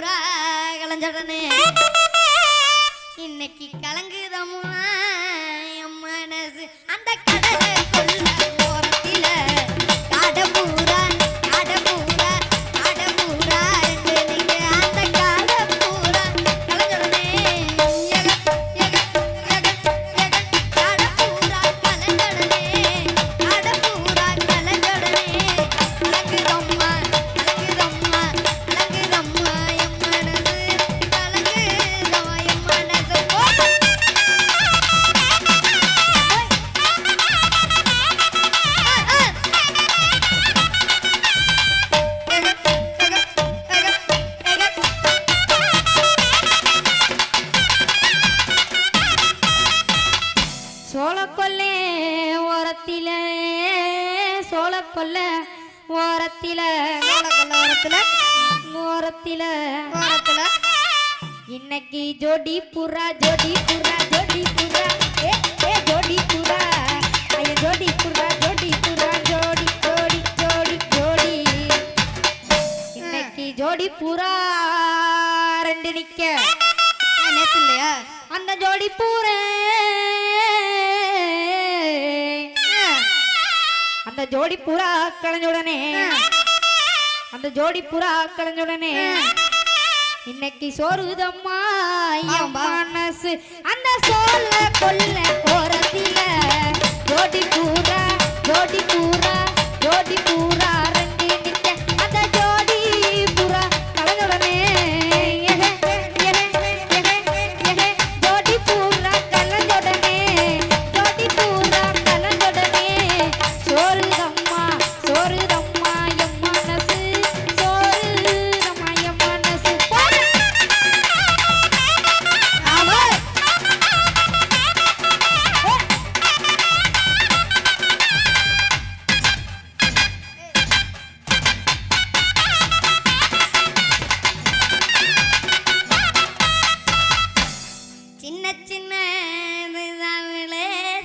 ஊரா கலைஞ்சடனே ஓரத்தில ஓரத்தில இன்னைக்கு ஜோடி புறா ஜோடி புறா ஜோடி புறா. ஏ ஏ ஜோடி புறா. ஐய ஜோடி புறா ஜோடி புறா ஜோடி ஜோடி ஜோடி ஜோடி. இன்னைக்கு ஜோடி புறா ரெண்டு நிக்க. நேத்து இல்லையா? அந்த ஜோடி பூரே அந்த ஜோடி புறா களைஞ்சுடனே அந்த ஜோடி புறா களைஞ்சுடனே இன்னைக்கு சோறுதம்மா. மனசு. அந்த சோல கொல்ல கோரத்தில ஜோடி பூரா ஜோடி பூரா ஜோடி பூரா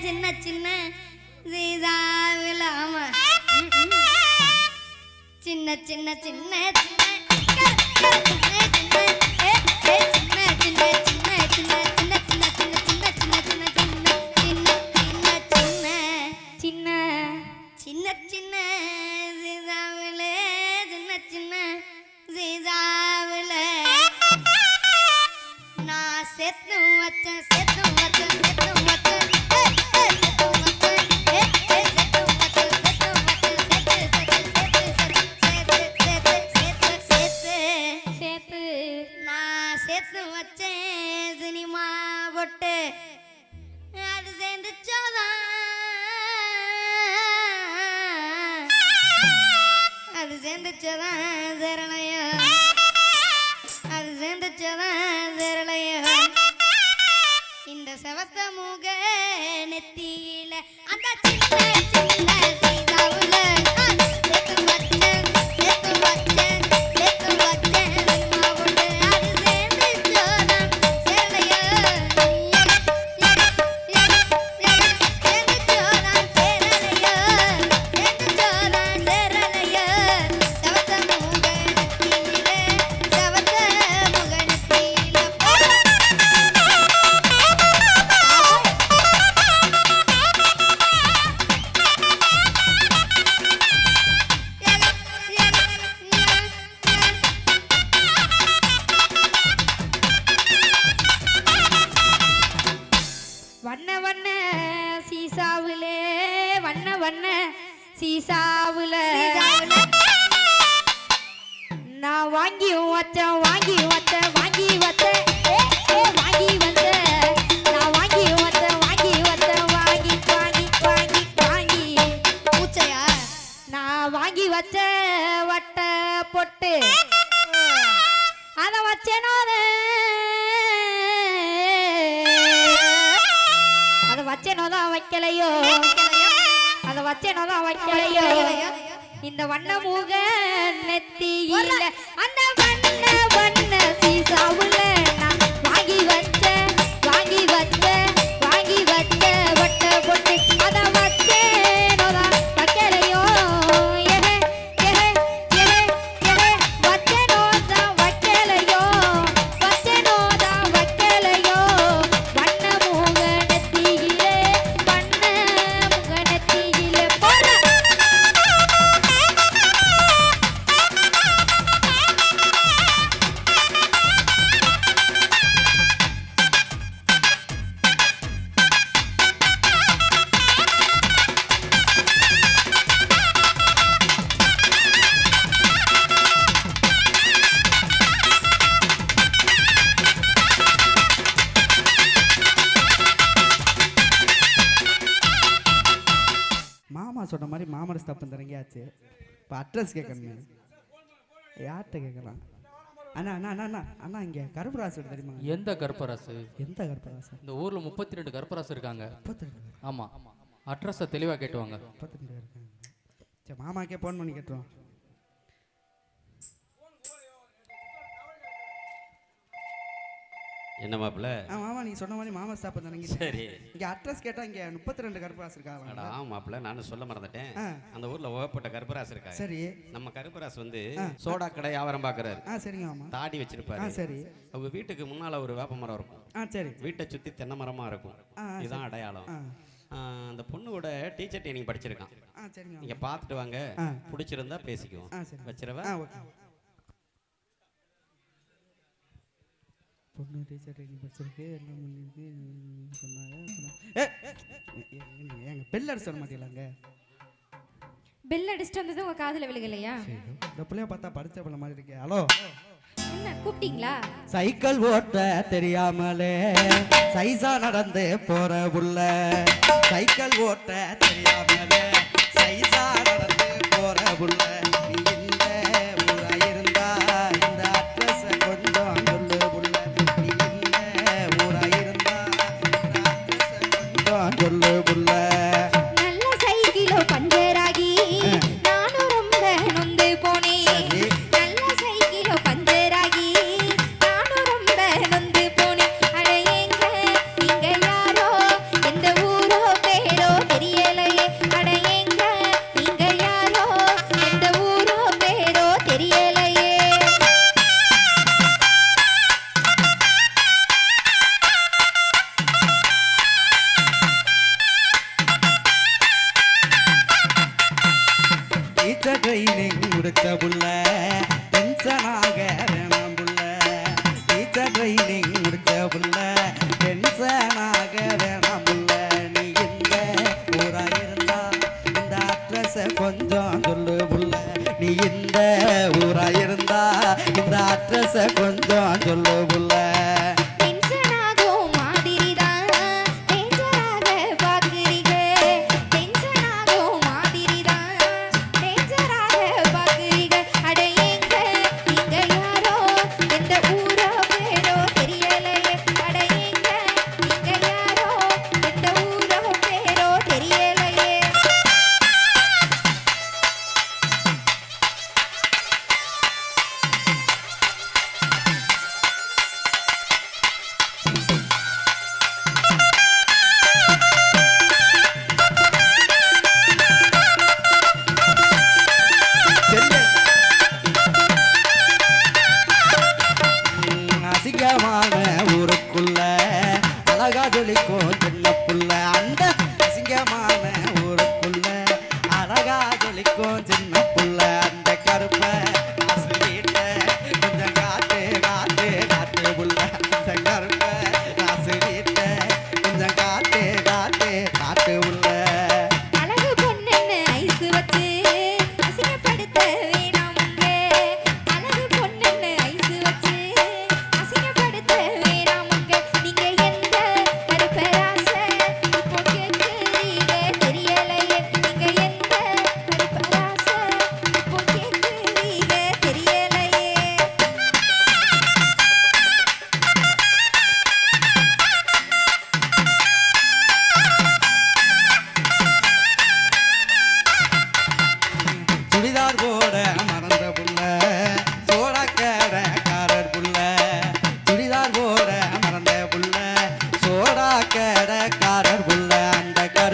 சின்ன சின்ன சீதாவிலாம சின்ன சின்ன சின்ன சின்ன சின்ன சீதாவிலே சின்ன சின்ன சீதாவில நான் செத்து வச்சேன் செத்து வச்சேன் செத்து செவத்த முக நெத்தியில. அந்த சின்ன சின்ன சீதாவுல வாங்கி வச்சேன் வாங்கி வச்சேன் வாங்கி வச்சேன் வாங்கி வச்சேன் நான் வாங்கி வச்சேன் வாங்கி வச்சேன் வாங்கி வாங்கி வாங்கி வாங்கி. பூச்சையா? நான் வாங்கி வச்ச வட்ட பொட்டு. அதை வச்சேனோ அதை வச்சேனோ தான் வைக்கலையோ? அதை வச்சேனோ தான் வைக்கலையோ? இந்த வண்ண மூக நெத்தியில அந்த வண்ண வண்ண சீசாவுல சொன்ன மாதிரி மாமரஸ் தப்பு தரங்கியாச்சு இப்போ அட்ரஸ் கேட்கணுமே யார்கிட்ட கேட்கலாம் அண்ணா அண்ணா அண்ணா அண்ணா அண்ணா இங்கே கருப்பராசு தெரியுமா? எந்த கருப்பராசு? எந்த கருப்பராசு? இந்த ஊர்ல முப்பத்தி ரெண்டு கருப்பராசு இருக்காங்க. முப்பத்தி ரெண்டு ஆமா. அட்ரஸை தெளிவா கேட்டுவாங்க. முப்பத்தி ரெண்டு இருக்காங்க. சரி மாமாக்கே ஃபோன் பண்ணி கேட்டுருவோம். என்ன மாப்பிள்ள? ஆ மாமா நீங்கள் சொன்ன மாதிரி மாமரஸ் தப்பு தரங்க சரி. இங்கே அட்ரஸ் கேட்டால் இங்கே முப்பத்தி ரெண்டு கருப்பராசு அடா இருக்காங்க மாப்பிள்ள நானும் சொல்ல மறந்துட்டேன். அந்த ஊர்ல ஓகப்பட்ட கருப்பராசு இருக்காங்க சரி. நம்ம கருப்பராசு வந்து சோடா கடை வியாபாரம் பாக்குறாரு. ஆ சரிங்க மாமா. தாடி வச்சிருப்பாரு. சரி. அவங்க வீட்டுக்கு முன்னால ஒரு வேப்ப மரம் இருக்கும். ஆ சரி. வீட்டை சுத்தி தென்னை மரமா இருக்கும். இதுதான் அடையாளம். அந்த பொண்ணோட டீச்சர் ட்ரைனிங் படிச்சிருக்கான். நீங்க பார்த்துட்டு வாங்க. பிடிச்சிருந்தா பேசிக்குவோம். வச்சிரவா ஆ ஓகே பொண்ணு டீச்சர் ட்ரைனிங் படிச்சிருக்கு என்ன பண்ணிருக்கு சொன்னாங்க. ஏங்க பெல் அடிச்சு வர மாட்டீங்களாங்க? பெல் அடிச்சுட்டு வந்தது உங்க காதுல விழுகலையா? இந்த பிள்ளைய பார்த்தா படிச்ச பிள்ளை மாதிரி இருக்கே. ஹலோ? என்ன கூப்பிட்டீங்களா? சைக்கிள் ஓட்ட தெரியாமலே சைசா நடந்து போற புள்ள சைக்கிள் ஓட்ட தெரியாமலே சைசா நடந்து போற புள்ள அட்ரஸ கொஞ்சம் சொல்ல. அழகா ஜொலிக்கும்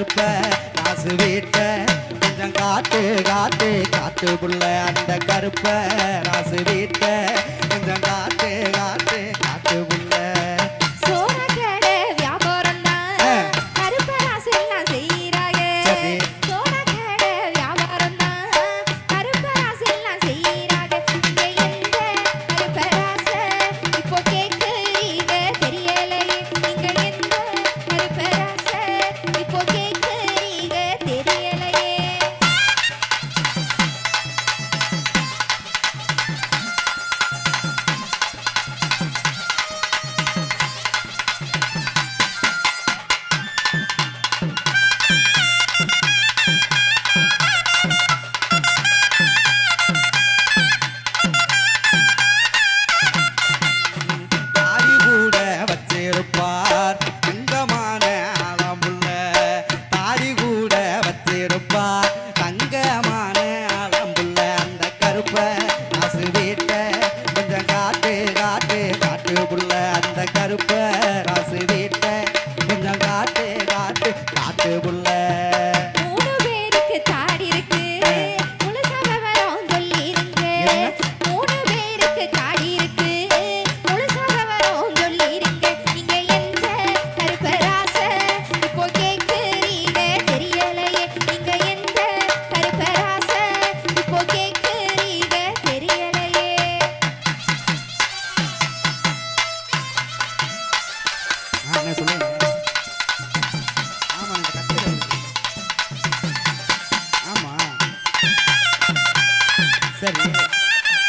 கருப்ப காசு வீட்ட கொஞ்சம் காட்டு காட்டு காட்டு புள்ள அந்த கருப்பை.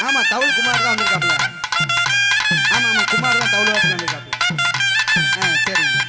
ஆமா தவுல் குமார் தான் வந்திருக்காப்புல. ஆமா ஆமா குமார் தான் தவுள் வாசன் வந்திருக்காப்புல. ஆ சரிங்க.